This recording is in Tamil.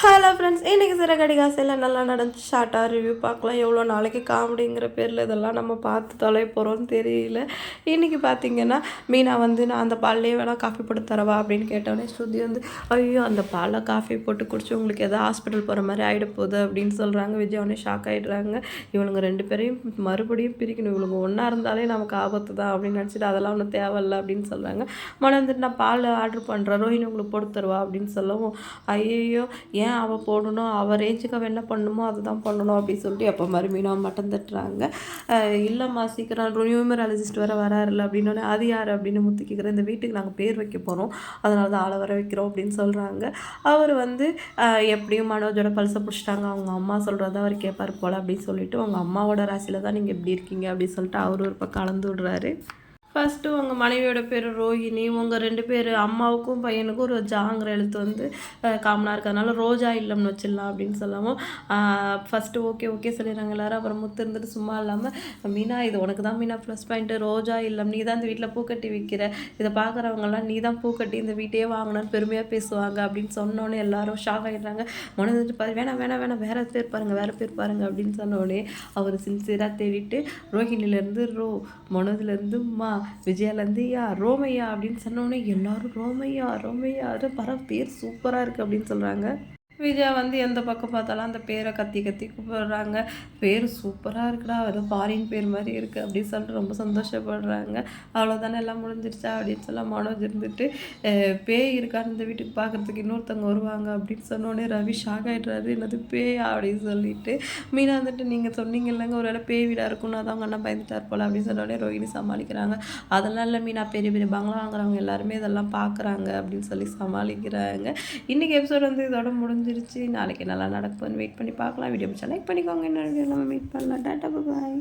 ஹலோ ஃப்ரெண்ட்ஸ் இன்றைக்கி சிறகடி காசையில் நல்லா நடந்துச்சு. ஷார்ட்டாக ரிவ்யூ பார்க்கலாம். எவ்வளோ நாளைக்கு காமெடிங்கிற பேரில் இதெல்லாம் நம்ம பார்த்து தொலை போகிறோம்னு தெரியல. இன்றைக்கி பார்த்தீங்கன்னா மீனா வந்து நான் அந்த பால்லே வேணால் காஃபி போட்டு தரவா அப்படின்னு கேட்டோடனே ஸ்ருதி வந்து ஐயோ அந்த பாலில் காஃபி போட்டு குடிச்சு உங்களுக்கு எதாவது ஹாஸ்பிட்டல் போகிற மாதிரி ஆகிட போகுது அப்படின்னு சொல்கிறாங்க விஜய் உடனே ஷாக் ஆகிடுறாங்க இவனுங்க ரெண்டு பேரையும் மறுபடியும் பிரிக்கணும். இவளுங்க ஒன்றா இருந்தாலே நமக்கு ஆபத்து தான் அப்படின்னு நினச்சிட்டு அதெல்லாம் ஒன்றும் தேவையில்ல அப்படின்னு சொல்கிறாங்க மன வந்துட்டு நான் பால் ஆர்டர் பண்ணுறேன் ரோஹினி உங்களுக்கு போட்டு தருவா அப்படின்னு சொல்லவும் ஐயோ ஏன் அவள் போடணும்? அவள் ரேஞ்சுக்கு அவள் என்ன பண்ணணுமோ அதுதான் பண்ணணும் அப்படின்னு சொல்லிட்டு எப்போ மாதிரி மீனா மட்டம் தட்டுறாங்க. இல்லைம்மா சீக்கிரம் நியூமராலஜிஸ்ட் வர வராருல்ல அப்படின்னோடனே அது யார் அப்படின்னு முத்து கேட்குறேன் இந்த வீட்டுக்கு நாங்கள் பேர் வைக்க போகிறோம் அதனால தான் ஆளை வர வைக்கிறோம் அப்படின்னு சொல்கிறாங்க அவர் வந்து எப்படியும் மனோஜோட பல்சை பிடிச்சிட்டாங்க. அவங்க அம்மா சொல்கிறத அவர் கேட்பார் போல் அப்படின்னு சொல்லிட்டு அவங்க அம்மாவோட ராசியில் தான் நீங்கள் எப்படி இருக்கீங்க அப்படின்னு சொல்லிட்டு அவர் ஒரு பக்கம் கலந்து விடுறாரு. ஃபஸ்ட்டு உங்கள் மனைவியோட பேர் ரோஹிணி. உங்கள் ரெண்டு பேர் அம்மாவுக்கும் பையனுக்கும் ஒரு ஜாங்கிற எழுத்து வந்து காமனாக இருக்கிறதுனால ரோஜா இல்லம்னு வச்சிடலாம் அப்படின்னு சொல்லவும் ஃபஸ்ட்டு ஓகே ஓகே சொல்லிடுறாங்க எல்லாரும். அப்புறம் முத்து இருந்துட்டு சும்மா இல்லாமல் மீனா இது உனக்கு தான் மீனா ப்ளஸ் பாயிண்ட்டு ரோஜா இல்லம். நீ தான் இந்த வீட்டில் பூக்கட்டி விற்கிற இதை பார்க்குறவங்கலாம் நீ தான் பூக்கட்டி இந்த வீட்டையே வாங்கணும்னு பெருமையாக பேசுவாங்க. அப்படின்னு சொன்னோன்னே எல்லாரும் ஷாக் ஆகிடுறாங்க மனது பாரு வேணாம் வேணாம் வேணாம். வேறு பேர் பாருங்கள் வேறு பேர் பாருங்க. அப்படின்னு சொன்னோடனே அவர் சின்சியராக தேடிட்டு ரோஹிணிலேருந்து ரோ மனதுலேருந்து மா விஜயாலேருந்து யா ரோமையா அப்படின்னு சொன்னோடனே எல்லாரும் ரோமையா ரோமையா அது பர பேர் சூப்பராக இருக்குது அப்படின்னு சொல்கிறாங்க விஜயா வந்து எந்த பக்கம் பார்த்தாலும் அந்த பேரை கத்தி கத்தி கூப்பிடுறாங்க. பேர் சூப்பராக இருக்குடா அது ஃபாரின் பேர் மாதிரி இருக்குது அப்படின்னு சொல்லிட்டு ரொம்ப சந்தோஷப்படுறாங்க. அவ்வளோதானே எல்லாம் முடிஞ்சிருச்சா அப்படின்னு சொல்ல மனோஜ் இருந்துட்டு பேய் இருக்கான்னு இந்த வீட்டுக்கு பார்க்குறதுக்கு? இன்னொருத்தவங்க வருவாங்க அப்படின்னு சொன்னோடனே ரவி ஷாக் ஆகிடுறாரு என்னது பேயா? அப்படின்னு சொல்லிட்டு மீனா வந்துட்டு நீங்கள் சொன்னீங்க இல்லைங்க ஒரு வேளை பேய் வீடாக இருக்கும்னு அதான் அவங்க அண்ணா பயந்துட்டார் போல அப்படின்னு சொன்னோடனே ரோஹிணி சமாளிக்கிறாங்க. அதெல்லாம் இல்லை மீனா பெரிய பெரிய பங்களா வாங்குறவங்க எல்லாருமே இதெல்லாம் பார்க்குறாங்க அப்படின்னு சொல்லி சமாளிக்கிறாங்க. இன்றைக்கி எபிசோட் வந்து இதோட முடிஞ்சு முடிஞ்சிருச்சு. நாளைக்கு நல்லா நடக்கும்னு வெயிட் பண்ணி பார்க்கலாம். வீடியோ பிடிச்சா லைக் பண்ணிக்கோங்க. இன்னொரு வீடியோ நம்ம மீட் பண்ணலாம். டாட்டா பாய்